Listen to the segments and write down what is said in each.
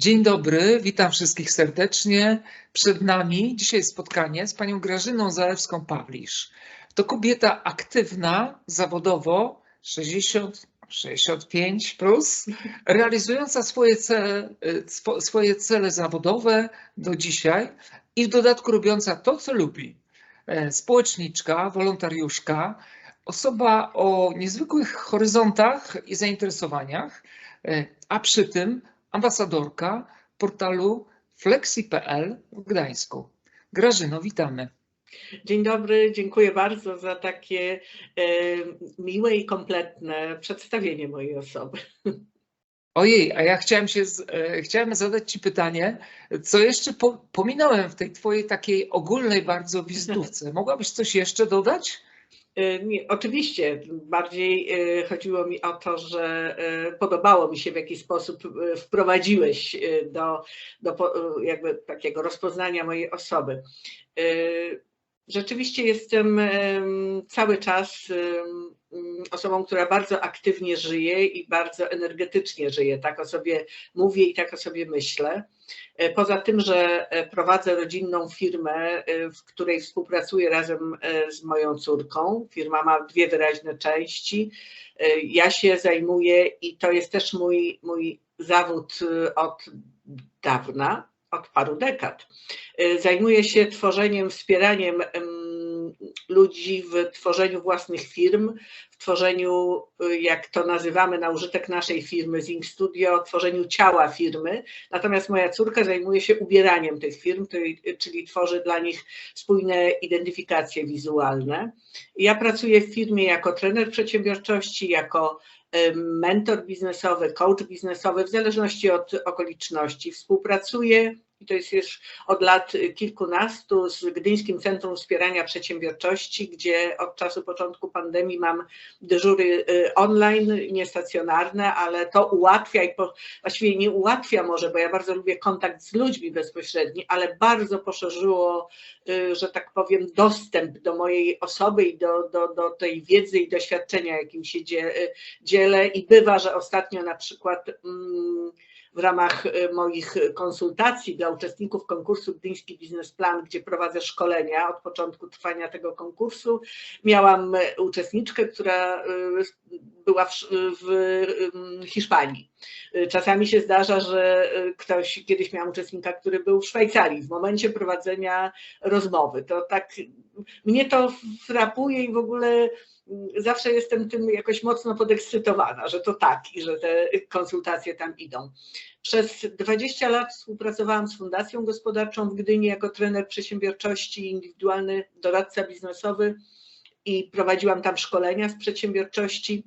Dzień dobry, witam wszystkich serdecznie. Przed nami dzisiaj spotkanie z panią Grażyną Zalewską-Pawlisz. To kobieta aktywna zawodowo, 60, 65 plus, realizująca swoje cele, swoje cele zawodowe do dzisiaj i w dodatku robiąca to, co lubi. E, społeczniczka, wolontariuszka, osoba o niezwykłych horyzontach i zainteresowaniach, e, a przy tym ambasadorka portalu flexi.pl w Gdańsku. Grażyno, witamy. Dzień dobry, dziękuję bardzo za takie e, miłe i kompletne przedstawienie mojej osoby. Ojej, a ja chciałem, się, e, chciałem zadać Ci pytanie, co jeszcze po, pominąłem w tej Twojej takiej ogólnej bardzo wizytówce. Mogłabyś coś jeszcze dodać? E, nie, oczywiście, bardziej e, chodziło mi o to, że e, podobało mi się w jaki sposób wprowadziłeś do, do jakby takiego rozpoznania mojej osoby. Rzeczywiście jestem cały czas osobą, która bardzo aktywnie żyje i bardzo energetycznie żyje. Tak o sobie mówię i tak o sobie myślę. E, poza tym, że e, prowadzę rodzinną firmę, e, w której współpracuję razem z moją córką. Firma ma dwie wyraźne części. Ja się zajmuję i to jest też mój, mój zawód od dawna, od paru dekad. Zajmuję się tworzeniem, wspieraniem ludzi w tworzeniu własnych firm, w tworzeniu, jak to nazywamy na użytek naszej firmy Zing Studio, tworzeniu ciała firmy. Natomiast moja córka zajmuje się ubieraniem tych firm, czyli tworzy dla nich spójne identyfikacje wizualne. Ja pracuję w firmie jako trener przedsiębiorczości, jako mentor biznesowy, coach biznesowy, w zależności od okoliczności. Współpracuję i to jest już od lat kilkunastu z Gdyńskim Centrum Wspierania Przedsiębiorczości, gdzie od czasu początku pandemii mam dyżury y, online, niestacjonarne, ale to ułatwia i po, właściwie nie ułatwia może, bo ja bardzo lubię kontakt z ludźmi bezpośredni, ale bardzo poszerzyło, y, że tak powiem, dostęp do mojej osoby i do, do, do tej wiedzy i doświadczenia, jakim się y, dzielę. I bywa, że ostatnio na przykład mm, w ramach y, moich konsultacji dla uczestników konkursu Gdyński Biznesplan, gdzie prowadzę szkolenia od początku trwania tego konkursu. Miałam y, uczestniczkę, która y, była w, w Hiszpanii. Czasami się zdarza, że ktoś, kiedyś miałam uczestnika, który był w Szwajcarii w momencie prowadzenia rozmowy. To tak, mnie to frapuje i w ogóle zawsze jestem tym jakoś mocno podekscytowana, że to tak i że te konsultacje tam idą. Przez 20 lat współpracowałam z Fundacją Gospodarczą w Gdyni jako trener przedsiębiorczości, indywidualny doradca biznesowy i prowadziłam tam szkolenia z przedsiębiorczości.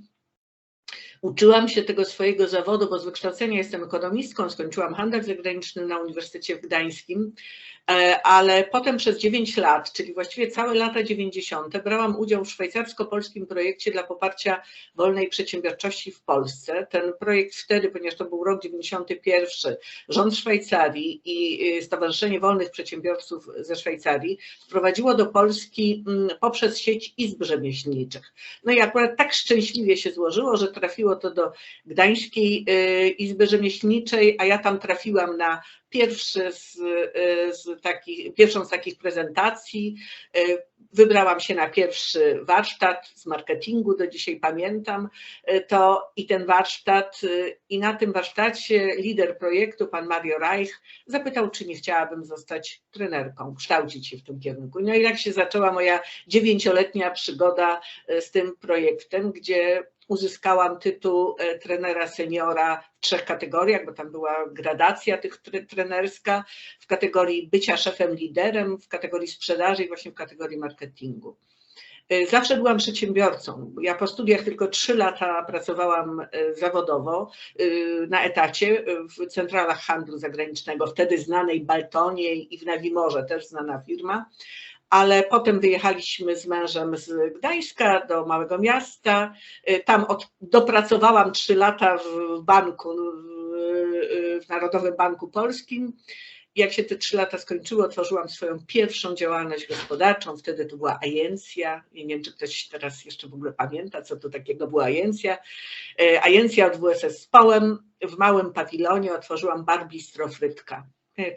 Uczyłam się tego swojego zawodu, bo z wykształcenia jestem ekonomistką, skończyłam handel zagraniczny na Uniwersytecie Gdańskim, e, ale potem przez 9 lat, czyli właściwie całe lata 90., brałam udział w szwajcarsko-polskim projekcie dla poparcia wolnej przedsiębiorczości w Polsce. Ten projekt wtedy, ponieważ to był rok 91, rząd Szwajcarii i y, Stowarzyszenie Wolnych Przedsiębiorców ze Szwajcarii wprowadziło do Polski mm, poprzez sieć izb rzemieślniczych. No i akurat tak szczęśliwie się złożyło, że trafiło to do Gdańskiej y, Izby Rzemieślniczej, a ja tam trafiłam na pierwszy z, y, z takich, pierwszą z takich prezentacji. Y, wybrałam się na pierwszy warsztat z marketingu, do dzisiaj pamiętam to i ten warsztat i na tym warsztacie lider projektu, pan Mario Reich, zapytał, czy nie chciałabym zostać trenerką, kształcić się w tym kierunku. No i tak się zaczęła moja dziewięcioletnia przygoda z tym projektem, gdzie uzyskałam tytuł e, trenera seniora w trzech kategoriach, bo tam była gradacja tych trenerska, w kategorii bycia szefem liderem, w kategorii sprzedaży i właśnie w kategorii marketingu. E, zawsze byłam przedsiębiorcą. Ja po studiach tylko trzy lata pracowałam e, zawodowo na etacie w centralach handlu zagranicznego, wtedy znanej Baltonie i w Nawimorze, też znana firma ale potem wyjechaliśmy z mężem z Gdańska do małego miasta. Y, tam od, dopracowałam trzy lata w banku, w Narodowym Banku Polskim jak się te trzy lata skończyły, otworzyłam swoją pierwszą działalność gospodarczą. Wtedy to była agencja. Nie wiem, czy ktoś teraz jeszcze w ogóle pamięta, co to takiego była agencja. Agencja od WSS z Połem. W małym pawilonie otworzyłam bar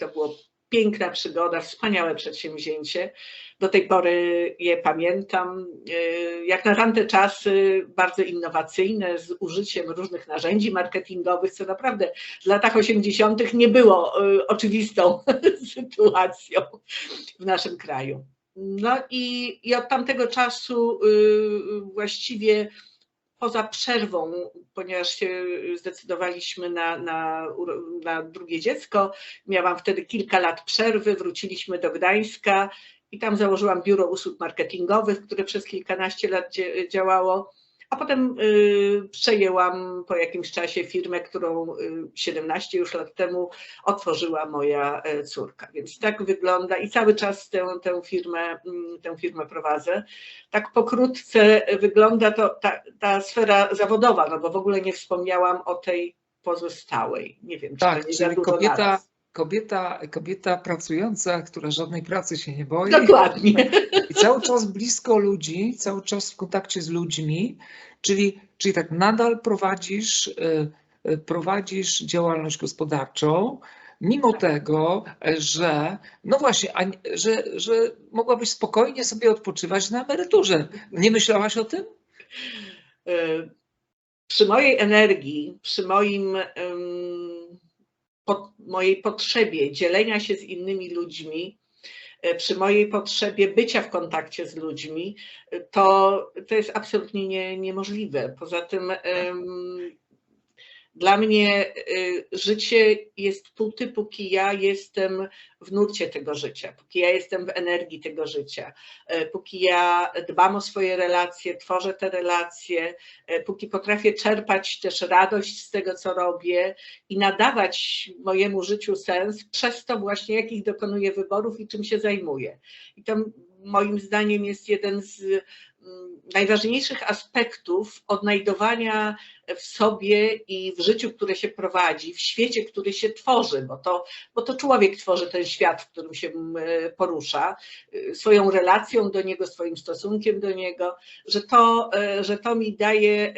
To było piękna przygoda, wspaniałe przedsięwzięcie. Do tej pory je pamiętam. E, Jak na tamte czasy, bardzo innowacyjne, z użyciem różnych narzędzi marketingowych, co naprawdę w latach 80. nie było e, oczywistą sytuacją w naszym kraju. No i, i od tamtego czasu y, właściwie poza przerwą, ponieważ się zdecydowaliśmy na, na, na drugie dziecko, miałam wtedy kilka lat przerwy, wróciliśmy do Gdańska i tam założyłam biuro usług marketingowych, które przez kilkanaście lat działało. A potem y, przejęłam po jakimś czasie firmę, którą y, 17 już lat temu otworzyła moja e, córka. Więc tak wygląda i cały czas tę, tę, firmę, mm, tę firmę prowadzę. Tak pokrótce wygląda to ta, ta sfera zawodowa, no bo w ogóle nie wspomniałam o tej pozostałej. Nie wiem, czy Tak, to nie czyli kobieta, kobieta, kobieta pracująca, która żadnej pracy się nie boi Dokładnie. i cały czas blisko ludzi, cały czas w kontakcie z ludźmi, czyli, czyli tak nadal prowadzisz, y, y, prowadzisz działalność gospodarczą, mimo tego, że no właśnie, że, że mogłabyś spokojnie sobie odpoczywać na emeryturze. Nie myślałaś o tym? Y, Przy mojej energii, przy moim, po, mojej potrzebie dzielenia się z innymi ludźmi, przy mojej potrzebie bycia w kontakcie z ludźmi, y, to, to jest absolutnie nie, niemożliwe. Poza tym ym, dla mnie y, życie jest póty, póki ja jestem w nurcie tego życia, póki ja jestem w energii tego życia, y, póki ja dbam o swoje relacje, tworzę te relacje, y, póki potrafię czerpać też radość z tego, co robię i nadawać mojemu życiu sens przez to właśnie, jakich dokonuję wyborów i czym się zajmuję. I to moim zdaniem jest jeden z najważniejszych aspektów odnajdowania w sobie i w życiu, które się prowadzi, w świecie, który się tworzy, bo to, bo to człowiek tworzy ten świat, w którym się mm, porusza, y, swoją relacją do niego, swoim stosunkiem do niego, że to, y, że to mi daje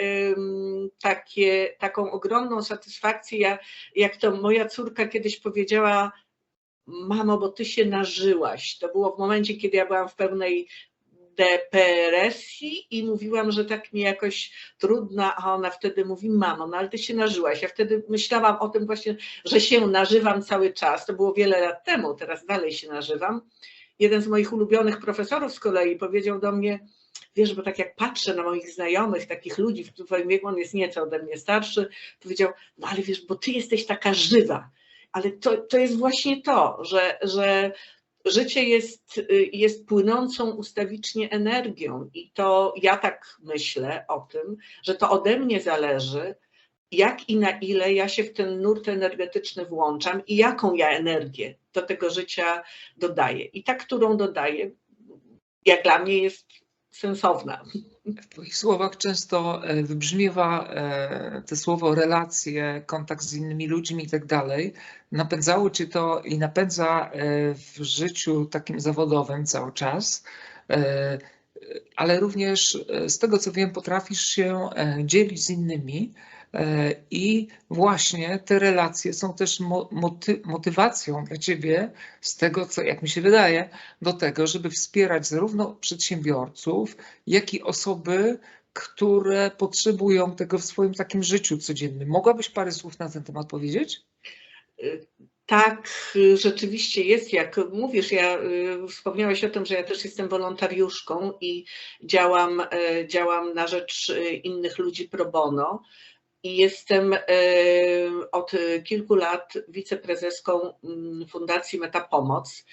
takie, taką ogromną satysfakcję, jak, jak to moja córka kiedyś powiedziała, mamo, bo ty się nażyłaś. To było w momencie, kiedy ja byłam w pełnej depresji i mówiłam, że tak mi jakoś trudna, a ona wtedy mówi, mamo, no ale ty się nażyłaś. Ja wtedy myślałam o tym właśnie, że się nażywam cały czas. To było wiele lat temu, teraz dalej się nażywam. Jeden z moich ulubionych profesorów z kolei powiedział do mnie, wiesz, bo tak jak patrzę na moich znajomych, takich ludzi w twoim wieku, on jest nieco ode mnie starszy, powiedział, no ale wiesz, bo ty jesteś taka żywa. Ale to, to jest właśnie to, że, że życie jest, y, jest płynącą ustawicznie energią i to ja tak myślę o tym, że to ode mnie zależy, jak i na ile ja się w ten nurt energetyczny włączam i jaką ja energię do tego życia dodaję. I ta, którą dodaję, jak dla mnie jest sensowna. W Twoich słowach często e, wybrzmiewa e, te słowo relacje, kontakt z innymi ludźmi i tak dalej. Napędzało Cię to i napędza e, w życiu takim zawodowym cały czas, ale również z tego co wiem, potrafisz się dzielić z innymi. E, I właśnie te relacje są też mo- moty- motywacją dla Ciebie, z tego co, jak mi się wydaje, do tego, żeby wspierać zarówno przedsiębiorców, jak i osoby, które potrzebują tego w swoim takim życiu codziennym. Mogłabyś parę słów na ten temat powiedzieć? Tak, y, rzeczywiście jest, jak mówisz, ja wspomniałeś o tym, że ja też jestem wolontariuszką i działam, działam na rzecz innych ludzi pro bono i jestem y, od kilku lat wiceprezeską mm, Fundacji Metapomoc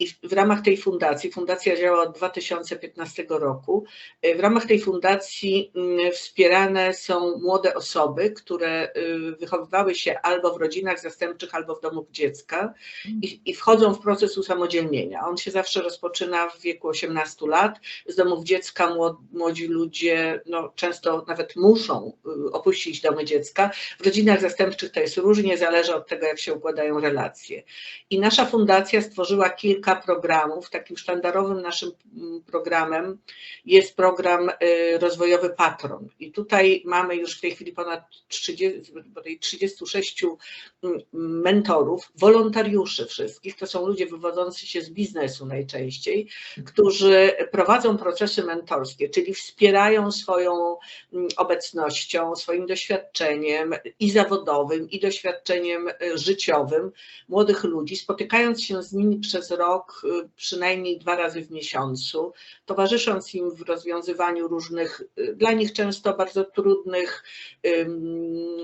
I w, ramach tej fundacji, fundacja działa od 2015 roku, y, w ramach tej fundacji mm, wspierane są młode osoby, które y, wychowywały się albo w rodzinach zastępczych, albo w domach dziecka i, i wchodzą w proces usamodzielnienia. On się zawsze rozpoczyna w wieku 18 lat. Z domów dziecka młodzi ludzie no, często nawet muszą y, opuścić domy dziecka. W rodzinach zastępczych to jest różnie, zależy od tego, jak się układają relacje. I nasza fundacja stworzyła kilka programów. Takim sztandarowym naszym mm, programem jest program y, rozwojowy Patron. I tutaj mamy już w tej chwili ponad 30, 36 mm, mentorów, wolontariuszy wszystkich. To są ludzie wywodzący się z biznesu najczęściej, którzy prowadzą procesy mentorskie, czyli wspierają swoją mm, obecnością, swoim doświadczeniem i zawodowym, i doświadczeniem y, życiowym młodych ludzi, spotykając się z nimi przez rok y, przynajmniej dwa razy w miesiącu, towarzysząc im w rozwiązywaniu różnych, y, dla nich często bardzo trudnych,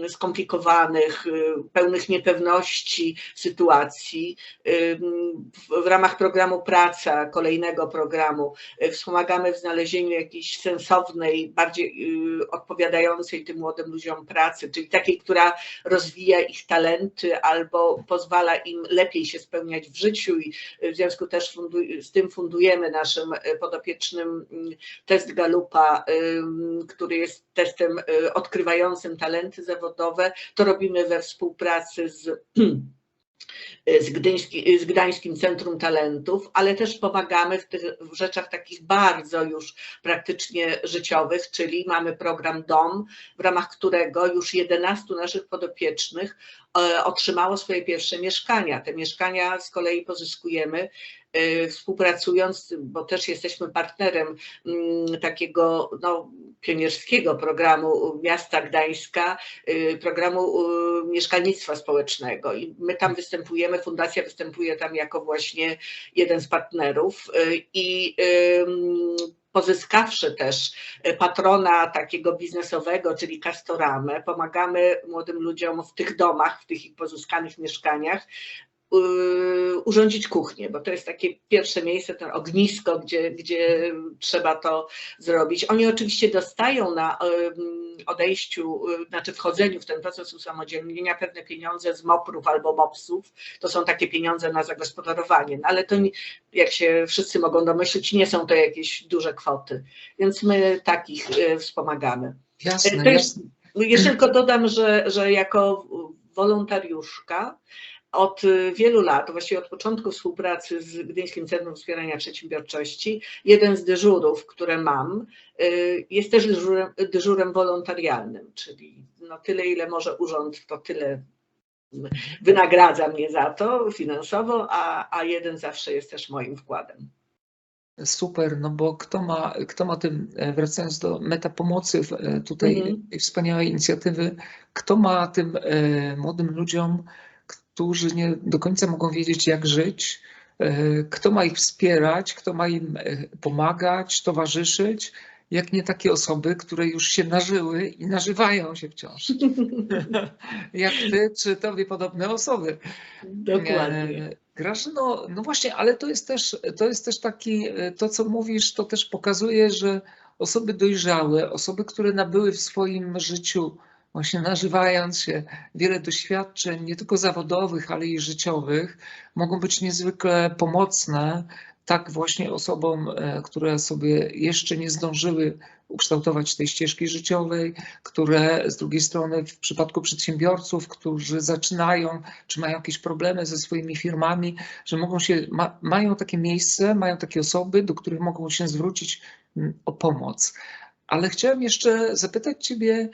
skomplikowanych, pełnych niepewności sytuacji. W ramach programu Praca, kolejnego programu, wspomagamy w znalezieniu jakiejś sensownej, bardziej odpowiadającej tym młodym ludziom pracy, czyli takiej, która rozwija ich talenty albo pozwala im lepiej się spełniać w życiu i w związku też z tym fundujemy naszym podopiecznym test Galupa, który jest testem odkrywającym talenty zawodowe. To robimy we współpracy z z, Gdyński, z Gdańskim Centrum Talentów, ale też pomagamy w tych w rzeczach takich bardzo już praktycznie życiowych, czyli mamy program DOM, w ramach którego już 11 naszych podopiecznych e, otrzymało swoje pierwsze mieszkania. Te mieszkania z kolei pozyskujemy e, współpracując, bo też jesteśmy partnerem mm, takiego no, pionierskiego programu miasta Gdańska, e, programu mieszkalnictwa społecznego i my tam występujemy, fundacja występuje tam jako właśnie jeden z partnerów i pozyskawszy też patrona takiego biznesowego, czyli Castoramę, pomagamy młodym ludziom w tych domach, w tych ich pozyskanych mieszkaniach, urządzić kuchnię, bo to jest takie pierwsze miejsce, ten ognisko, gdzie, gdzie trzeba to zrobić. Oni oczywiście dostają na odejściu, y, znaczy wchodzeniu w ten proces usamodzielnienia pewne pieniądze z MOPR-ów albo MOPS-ów. To są takie pieniądze na zagospodarowanie, no ale to jak się wszyscy mogą domyślić, nie są to jakieś duże kwoty, więc my takich y, wspomagamy. Jasne, to jasne. Jeszcze tylko dodam, że, że jako wolontariuszka od y, wielu lat, właściwie od początku współpracy z Gdyńskim Centrum Wspierania Przedsiębiorczości, jeden z dyżurów, które mam, y, jest też dyżurem, dyżurem wolontarialnym, czyli no tyle, ile może urząd, to tyle wynagradza mnie za to finansowo, a, a jeden zawsze jest też moim wkładem. Super, no bo kto ma, kto ma tym, e, wracając do meta pomocy e, tutaj mhm. tej wspaniałej inicjatywy, kto ma tym e, młodym ludziom którzy nie do końca mogą wiedzieć, jak żyć, e, kto ma ich wspierać, kto ma im e, pomagać, towarzyszyć, jak nie takie osoby, które już się nażyły i nażywają się wciąż. jak ty, czy tobie podobne osoby. Dokładnie. E, Grażyno, no właśnie, ale to jest też, to jest też taki, to co mówisz, to też pokazuje, że osoby dojrzałe, osoby, które nabyły w swoim życiu właśnie nażywając się wiele doświadczeń, nie tylko zawodowych, ale i życiowych, mogą być niezwykle pomocne tak właśnie osobom, e, które sobie jeszcze nie zdążyły ukształtować tej ścieżki życiowej, które z drugiej strony w przypadku przedsiębiorców, którzy zaczynają, czy mają jakieś problemy ze swoimi firmami, że mogą się, ma, mają takie miejsce, mają takie osoby, do których mogą się zwrócić mm, o pomoc. Ale chciałem jeszcze zapytać Ciebie,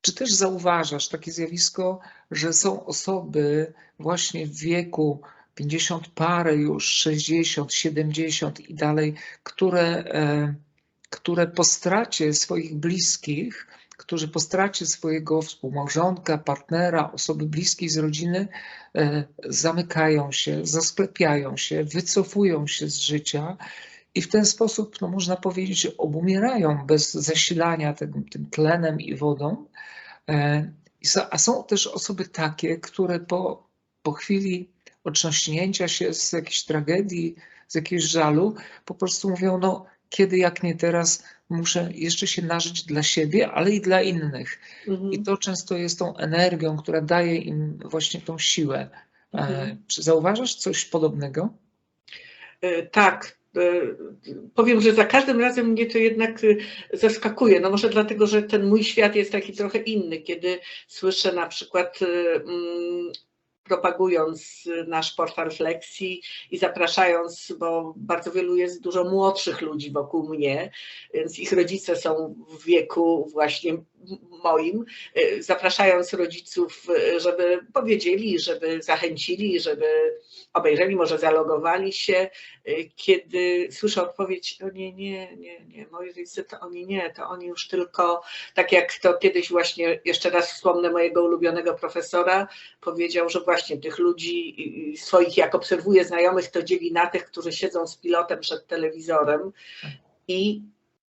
czy też zauważasz takie zjawisko, że są osoby właśnie w wieku 50 parę już, 60, 70 i dalej, które, e, które po stracie swoich bliskich, którzy po stracie swojego współmałżonka, partnera, osoby bliskiej z rodziny e, zamykają się, zasklepiają się, wycofują się z życia i w ten sposób, no można powiedzieć, obumierają bez zasilania tym, tym tlenem i wodą. E, a są też osoby takie, które po, po chwili otrząśnięcia się z jakiejś tragedii, z jakiegoś żalu, po prostu mówią, no kiedy jak nie teraz muszę jeszcze się nażyć dla siebie, ale i dla innych. Mhm. I to często jest tą energią, która daje im właśnie tą siłę. E, Mhm. Czy zauważasz coś podobnego? E, Tak. E, Powiem, że za każdym razem mnie to jednak e, zaskakuje. No może dlatego, że ten mój świat jest taki trochę inny, kiedy słyszę na przykład e, mm, propagując nasz portal Flexi i zapraszając, bo bardzo wielu jest dużo młodszych ludzi wokół mnie, więc ich rodzice są w wieku właśnie moim, e, zapraszając rodziców, e, żeby powiedzieli, żeby zachęcili, żeby obejrzeli, może zalogowali się, y, kiedy słyszę odpowiedź, o nie, nie, nie, nie, moi rodzice to oni nie, to oni już tylko, tak jak to kiedyś właśnie, jeszcze raz wspomnę mojego ulubionego profesora, powiedział, że właśnie tych ludzi swoich, jak obserwuję znajomych, to dzieli na tych, którzy siedzą z pilotem przed telewizorem i,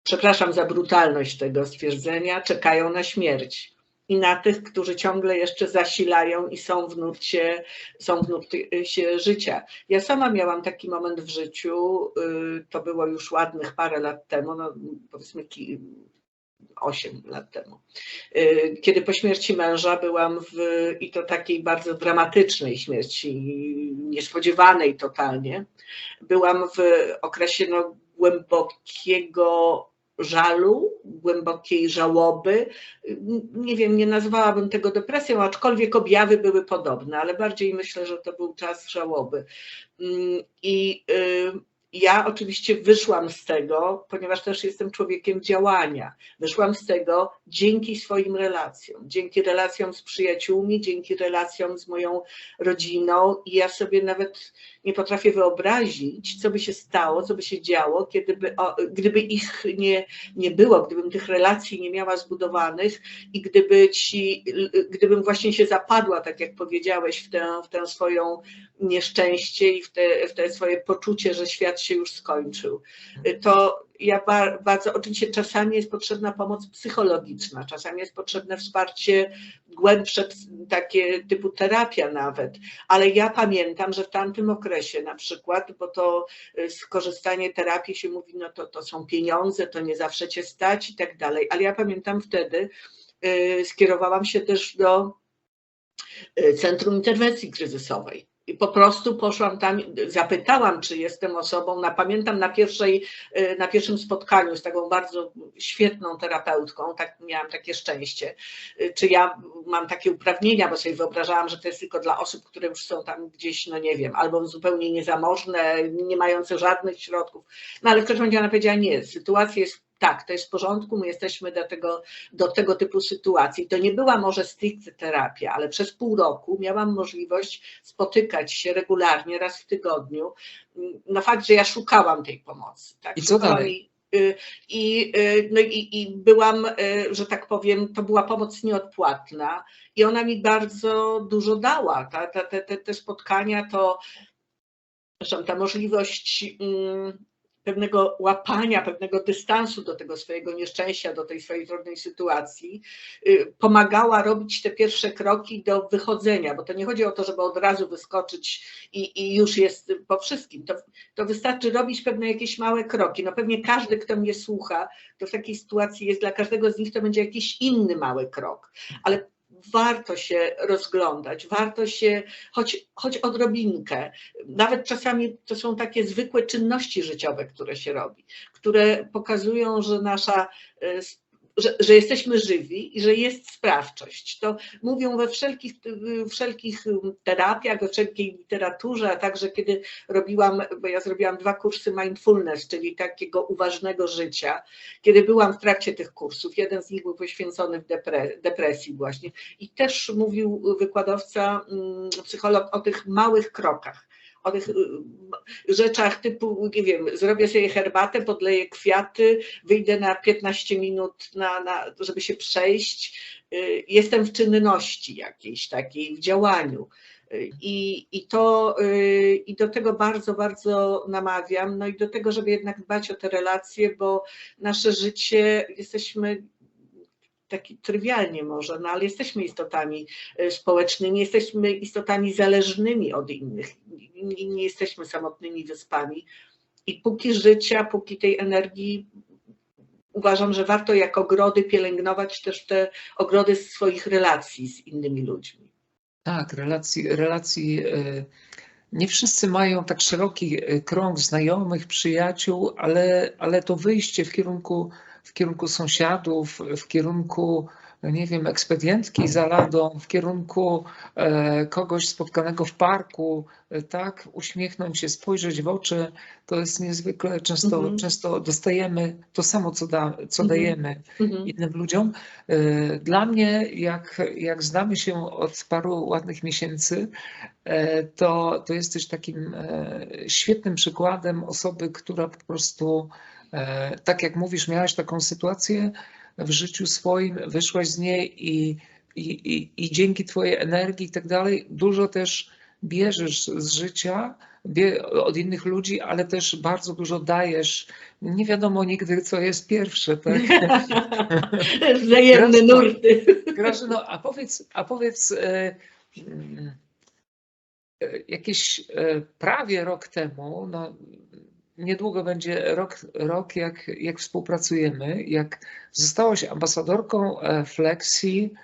przepraszam za brutalność tego stwierdzenia, czekają na śmierć. I na tych, którzy ciągle jeszcze zasilają i są w nurcie, są w nurcie życia. Ja sama miałam taki moment w życiu, y, to było już ładnych parę lat temu, no powiedzmy ki- 8 lat temu, y, kiedy po śmierci męża byłam w, i to takiej bardzo dramatycznej śmierci, niespodziewanej totalnie, byłam w okresie no, głębokiego żalu, głębokiej żałoby. Nie wiem, nie nazwałabym tego depresją, aczkolwiek objawy były podobne, ale bardziej myślę, że to był czas żałoby. I y, ja oczywiście wyszłam z tego, ponieważ też jestem człowiekiem działania. Wyszłam z tego dzięki swoim relacjom, dzięki relacjom z przyjaciółmi, dzięki relacjom z moją rodziną i ja sobie nawet nie potrafię wyobrazić, co by się stało, co by się działo, kiedyby, o, gdyby ich nie, nie było, gdybym tych relacji nie miała zbudowanych i gdyby ci, gdybym właśnie się zapadła, tak jak powiedziałeś, w tę, w tę swoją nieszczęście i w te, w te swoje poczucie, że świat się już skończył. To ja ba- bardzo, oczywiście czasami jest potrzebna pomoc psychologiczna, czasami jest potrzebne wsparcie głębsze, takie typu terapia nawet, ale ja pamiętam, że w tamtym okresie na przykład, bo to y, skorzystanie terapii się mówi, no to, to są pieniądze, to nie zawsze cię stać i tak dalej, ale ja pamiętam wtedy, y, skierowałam się też do y, Centrum Interwencji Kryzysowej. I po prostu poszłam tam, zapytałam, czy jestem osobą, na, pamiętam na, pierwszej, y, na pierwszym spotkaniu z taką bardzo świetną terapeutką, tak, miałam takie szczęście, y, czy ja mam takie uprawnienia, bo sobie wyobrażałam, że to jest tylko dla osób, które już są tam gdzieś, no nie wiem, albo zupełnie niezamożne, nie mające żadnych środków. No ale w każdym razie ona powiedziała, nie, sytuacja jest tak, to jest w porządku, my jesteśmy do tego, do tego typu sytuacji. To nie była może stricte terapia, ale przez pół roku miałam możliwość spotykać się regularnie, raz w tygodniu. No fakt, że ja szukałam tej pomocy. Tak? I co dalej? I, i, no i, i byłam, że tak powiem, to była pomoc nieodpłatna i ona mi bardzo dużo dała. Ta, ta, te, te, te spotkania to, zresztą ta możliwość mm, pewnego łapania, pewnego dystansu do tego swojego nieszczęścia, do tej swojej trudnej sytuacji, y, pomagała robić te pierwsze kroki do wychodzenia, bo to nie chodzi o to, żeby od razu wyskoczyć i, i już jest po wszystkim. To, to wystarczy robić pewne jakieś małe kroki. No pewnie każdy, kto mnie słucha, to w takiej sytuacji jest dla każdego z nich to będzie jakiś inny mały krok, ale warto się rozglądać, warto się, choć, choć odrobinkę, nawet czasami to są takie zwykłe czynności życiowe, które się robi, które pokazują, że nasza, że, że jesteśmy żywi i że jest sprawczość. To mówią we wszelkich, wszelkich terapiach, we wszelkiej literaturze, a także kiedy robiłam, bo ja zrobiłam dwa kursy mindfulness, czyli takiego uważnego życia, kiedy byłam w trakcie tych kursów, jeden z nich był poświęcony w depre, depresji właśnie. I też mówił wykładowca, psycholog o tych małych krokach o tych rzeczach typu, nie wiem, zrobię sobie herbatę, podleję kwiaty, wyjdę na 15 minut, na, na, żeby się przejść. Jestem w czynności jakiejś takiej, w działaniu. I, i, to, I do tego bardzo, bardzo namawiam. No i do tego, żeby jednak dbać o te relacje, bo nasze życie jesteśmy taki trywialnie może, no ale jesteśmy istotami y, społecznymi, jesteśmy istotami zależnymi od innych, nie, nie jesteśmy samotnymi wyspami. I póki życia, póki tej energii, uważam, że warto jak ogrody pielęgnować też te ogrody swoich relacji z innymi ludźmi. Tak, relacji, relacji. e, Nie wszyscy mają tak szeroki e, krąg znajomych, przyjaciół, ale, ale to wyjście w kierunku, w kierunku sąsiadów, w kierunku, nie wiem, ekspedientki za ladą, w kierunku e, kogoś spotkanego w parku, e, tak, uśmiechnąć się, spojrzeć w oczy, to jest niezwykle często, Mhm. często dostajemy to samo, co, da, co Mhm. dajemy Mhm. innym ludziom. E, Dla mnie, jak, jak znamy się od paru ładnych miesięcy, to, to jesteś takim świetnym przykładem osoby, która po prostu, tak jak mówisz, miałaś taką sytuację w życiu swoim, wyszłaś z niej i, i, i, i dzięki Twojej energii i tak dalej, dużo też bierzesz z życia od innych ludzi, ale też bardzo dużo dajesz. Nie wiadomo nigdy, co jest pierwsze, tak? Wzajemne nurty. Grażyno, a powiedz, a powiedz e, mm, e, jakieś e, prawie rok temu, no, niedługo będzie rok, rok jak, jak współpracujemy, jak zostałaś ambasadorką e, Flexi.pl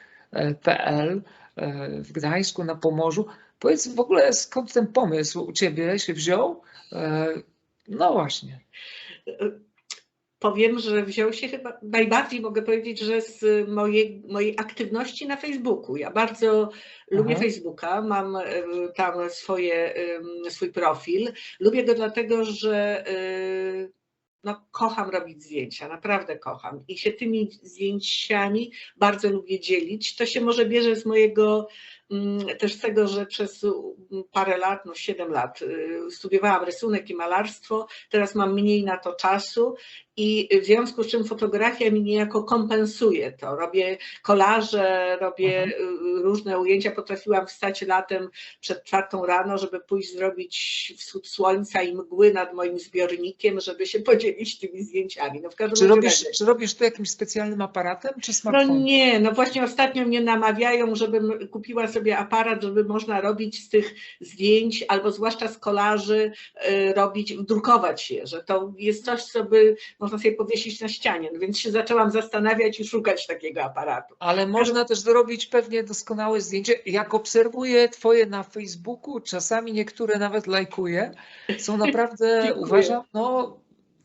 e, w Gdańsku na Pomorzu. Powiedz w ogóle skąd ten pomysł u Ciebie się wziął? E, No właśnie. Powiem, że wziął się chyba, najbardziej mogę powiedzieć, że z mojej, mojej aktywności na Facebooku. Ja bardzo lubię Aha. Facebooka, mam e, tam swoje, em, swój profil. Lubię go dlatego, że e, no, kocham robić zdjęcia, naprawdę kocham. I się tymi zdjęciami bardzo lubię dzielić. To się może bierze z mojego mm, też z tego, że przez parę lat, no 7 lat y, studiowałam rysunek i malarstwo, teraz mam mniej na to czasu i w związku z czym fotografia mi niejako kompensuje to. Robię kolaże, robię Mhm. y, różne ujęcia. Potrafiłam wstać latem przed czwartą rano, żeby pójść zrobić wschód słońca i mgły nad moim zbiornikiem, żeby się podzielić tymi zdjęciami. No w każdym Czy razie- robisz, czy robisz to jakimś specjalnym aparatem, czy no smartfonem? nie, no właśnie ostatnio mnie namawiają, żebym kupiła sobie aparat, żeby można robić z tych zdjęć, albo zwłaszcza z kolaży, y, robić, drukować je, że to jest coś, co by można sobie powiesić na ścianie. No więc się zaczęłam zastanawiać i szukać takiego aparatu. Ale można też zrobić pewnie doskonałe zdjęcie. Jak obserwuję Twoje na Facebooku, czasami niektóre nawet lajkuję, są naprawdę, uważam, no,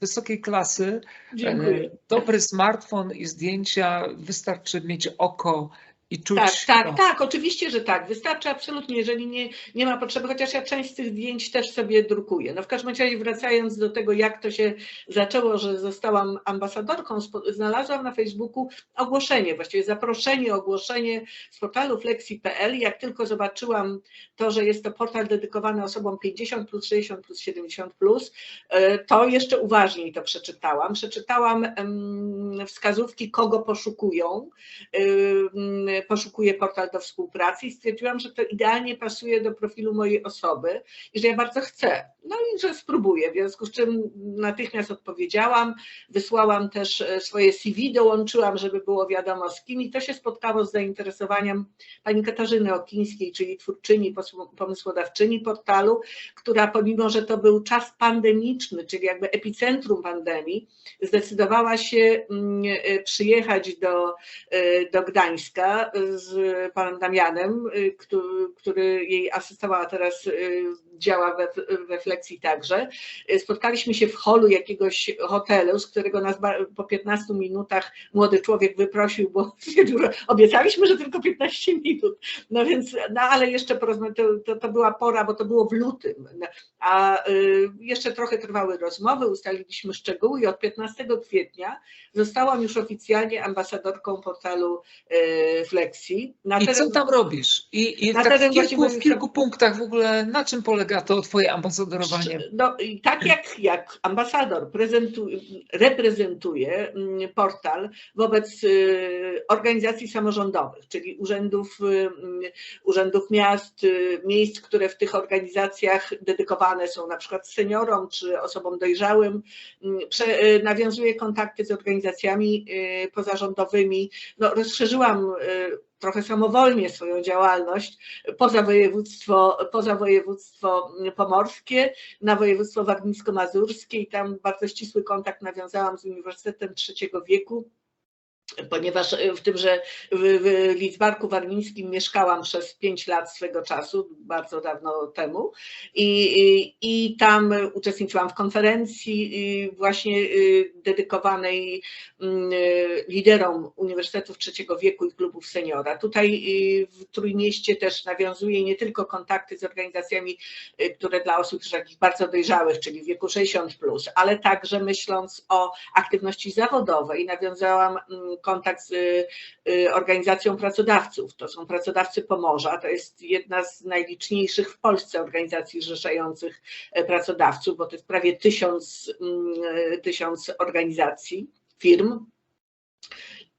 wysokiej klasy. Dziękuję. E, Dobry smartfon i zdjęcia, wystarczy mieć oko i czuć. Tak, tak, tak, oczywiście, że tak. Wystarczy absolutnie, jeżeli nie, nie ma potrzeby, chociaż ja część z tych zdjęć też sobie drukuję. No w każdym razie wracając do tego, jak to się zaczęło, że zostałam ambasadorką, znalazłam na Facebooku ogłoszenie, właściwie zaproszenie, ogłoszenie z portalu flexi.pl. Jak tylko zobaczyłam to, że jest to portal dedykowany osobom 50 plus, 60 plus, 70 plus, e, to jeszcze uważniej to przeczytałam. Przeczytałam wskazówki, kogo poszukują poszukuję portal do współpracy i stwierdziłam, że to idealnie pasuje do profilu mojej osoby i że ja bardzo chcę. No i że spróbuję, w związku z czym natychmiast odpowiedziałam, wysłałam też e, swoje CV, dołączyłam, żeby było wiadomo z kim i to się spotkało z zainteresowaniem pani Katarzyny Okińskiej, czyli twórczyni, pomysłodawczyni portalu, która pomimo, że to był czas pandemiczny, czyli jakby epicentrum pandemii, zdecydowała się mm, e, przyjechać do e, do Gdańska z panem Damianem, y, który, który jej asystował, a teraz y, działa we, we Flexi także. Y, Spotkaliśmy się w holu jakiegoś hotelu, z którego nas po 15 minutach młody człowiek wyprosił, bo obiecaliśmy, że tylko 15 minut. No więc, no ale jeszcze porozma- to, to, to była pora, bo to było w lutym, a y, jeszcze trochę trwały rozmowy, ustaliliśmy szczegóły i od 15 kwietnia zostałam już oficjalnie ambasadorką portalu e, Flexi. Na I co tam robisz? I, i Na tak w kilku, w kilku punktach w ogóle na czym polega to twoje ambasadorowanie? No, i tak jak, jak ambasador prezentuje, reprezentuje mm, portal wobec y, organizacji samorządowych, czyli urzędów, y, mm, urzędów miast, y, miejsc, które w tych organizacjach dedykowane są na przykład seniorom czy osobom dojrzałym, mm, nawiązuje kontakty z organizacjami pozarządowymi. No, rozszerzyłam trochę samowolnie swoją działalność poza województwo, poza województwo pomorskie, na województwo warmińsko-mazurskie i tam bardzo ścisły kontakt nawiązałam z Uniwersytetem Trzeciego Wieku, ponieważ w tymże w, w Lidzbarku Warmińskim mieszkałam przez pięć lat swego czasu, bardzo dawno temu i, i, i tam uczestniczyłam w konferencji y, właśnie y, dedykowanej mm, y, liderom Uniwersytetów Trzeciego Wieku i klubów seniora. Tutaj w Trójmieście też nawiązuję nie tylko kontakty z organizacjami, które dla osób już takich bardzo dojrzałych, czyli w wieku 60+, plus, ale także myśląc o aktywności zawodowej, nawiązałam mm, kontakt z y, organizacją pracodawców. To są pracodawcy Pomorza. To jest jedna z najliczniejszych w Polsce organizacji zrzeszających e, pracodawców, bo to jest prawie tysiąc, mm, tysiąc organizacji, firm.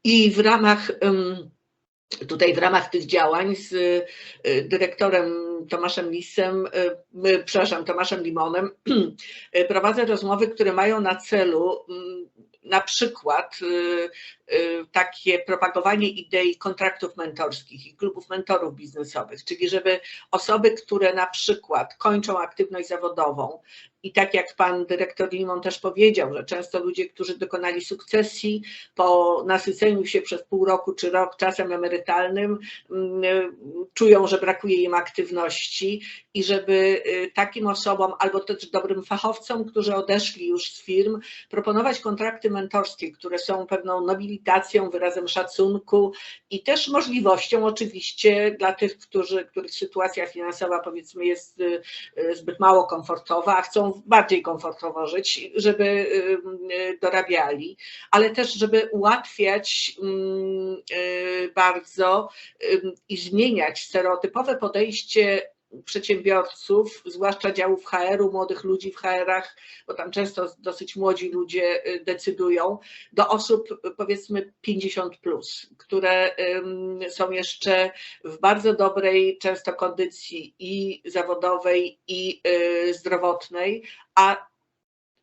I w ramach tutaj w ramach tych działań z y, dyrektorem Tomaszem Lisem, y, przepraszam, Tomaszem Limonem, prowadzę rozmowy, które mają na celu na przykład y, y, takie propagowanie idei kontraktów mentorskich i klubów mentorów biznesowych, czyli żeby osoby, które na przykład kończą aktywność zawodową i tak jak pan dyrektor Limon też powiedział, że często ludzie, którzy dokonali sukcesji po nasyceniu się przez pół roku czy rok czasem emerytalnym, mm, czują, że brakuje im aktywności i żeby y, takim osobom albo też dobrym fachowcom, którzy odeszli już z firm, proponować kontrakty mentorskie, które są pewną nobilitacją, wyrazem szacunku i też możliwością oczywiście dla tych, którzy, których sytuacja finansowa powiedzmy jest y, zbyt mało komfortowa, a chcą bardziej komfortowo żyć, żeby dorabiali, ale też żeby ułatwiać bardzo i zmieniać stereotypowe podejście przedsiębiorców, zwłaszcza działów HR-u, młodych ludzi w HR-ach, bo tam często dosyć młodzi ludzie y, decydują, do osób powiedzmy 50, plus, które są jeszcze w bardzo dobrej często kondycji i zawodowej, i y, zdrowotnej, a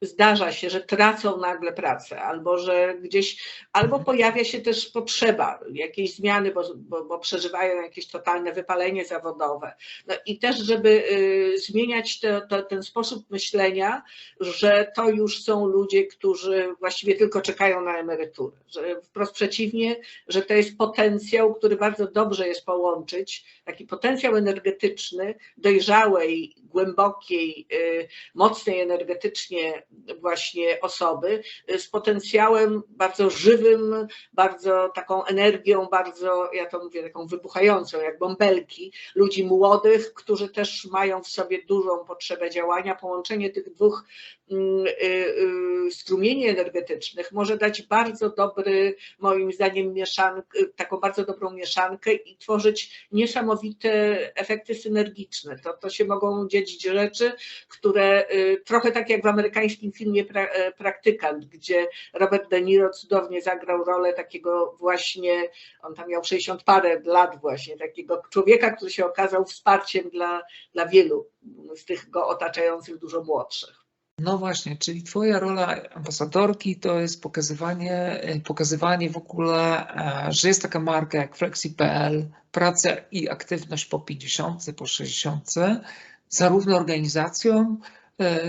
zdarza się, że tracą nagle pracę, albo że gdzieś, albo pojawia się też potrzeba jakiejś zmiany, bo, bo, bo przeżywają jakieś totalne wypalenie zawodowe. No i też, żeby y, zmieniać te, te, ten sposób myślenia, że to już są ludzie, którzy właściwie tylko czekają na emeryturę. Że wprost przeciwnie, że to jest potencjał, który bardzo dobrze jest połączyć, taki potencjał energetyczny, dojrzałej, głębokiej, y, mocnej energetycznie właśnie osoby z potencjałem bardzo żywym, bardzo taką energią, bardzo, ja to mówię, taką wybuchającą, jak bąbelki, ludzi młodych, którzy też mają w sobie dużą potrzebę działania. Połączenie tych dwóch mm, y, y, strumieni energetycznych może dać bardzo dobry, moim zdaniem, mieszankę, taką bardzo dobrą mieszankę i tworzyć niesamowite efekty synergiczne. To, to się mogą dzieć rzeczy, które y, trochę tak jak w amerykańskim amerykańskim filmie pra, e, Praktykant, gdzie Robert De Niro cudownie zagrał rolę takiego właśnie, on tam miał 60 parę lat właśnie, takiego człowieka, który się okazał wsparciem dla, dla wielu z tych go otaczających dużo młodszych. No właśnie, czyli Twoja rola ambasadorki to jest pokazywanie, pokazywanie w ogóle, e, że jest taka marka jak Flexi.pl, praca i aktywność po 50, po 60, zarówno organizacjom,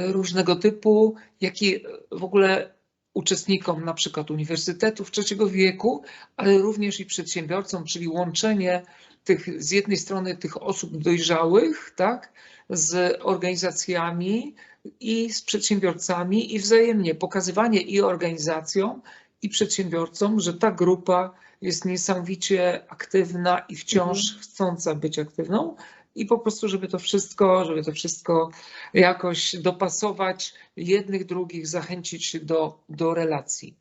różnego typu, jak i w ogóle uczestnikom na przykład uniwersytetów trzeciego wieku, ale również i przedsiębiorcom, czyli łączenie tych z jednej strony tych osób dojrzałych, tak, z organizacjami i z przedsiębiorcami i wzajemnie pokazywanie i organizacjom i przedsiębiorcom, że ta grupa jest niesamowicie aktywna i wciąż mhm. chcąca być aktywną, i po prostu, żeby to wszystko, żeby to wszystko jakoś dopasować jednych, drugich, zachęcić do, do relacji.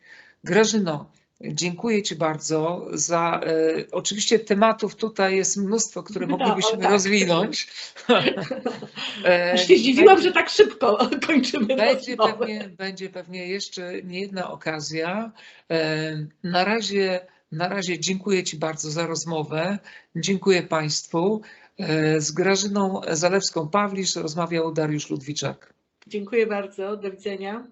Grażyno, Dziękuję Ci bardzo za. E, oczywiście tematów tutaj jest mnóstwo, które No, moglibyśmy o tak. rozwinąć. E, się zdziwiłam, że tak szybko kończymy Będzie rozmowę. pewnie, będzie pewnie jeszcze nie jedna okazja. E, Na razie, na razie dziękuję Ci bardzo za rozmowę. Dziękuję Państwu. E, Z Grażyną Zalewską-Pawlisz rozmawiał Dariusz Ludwiczak. Dziękuję bardzo. Do widzenia.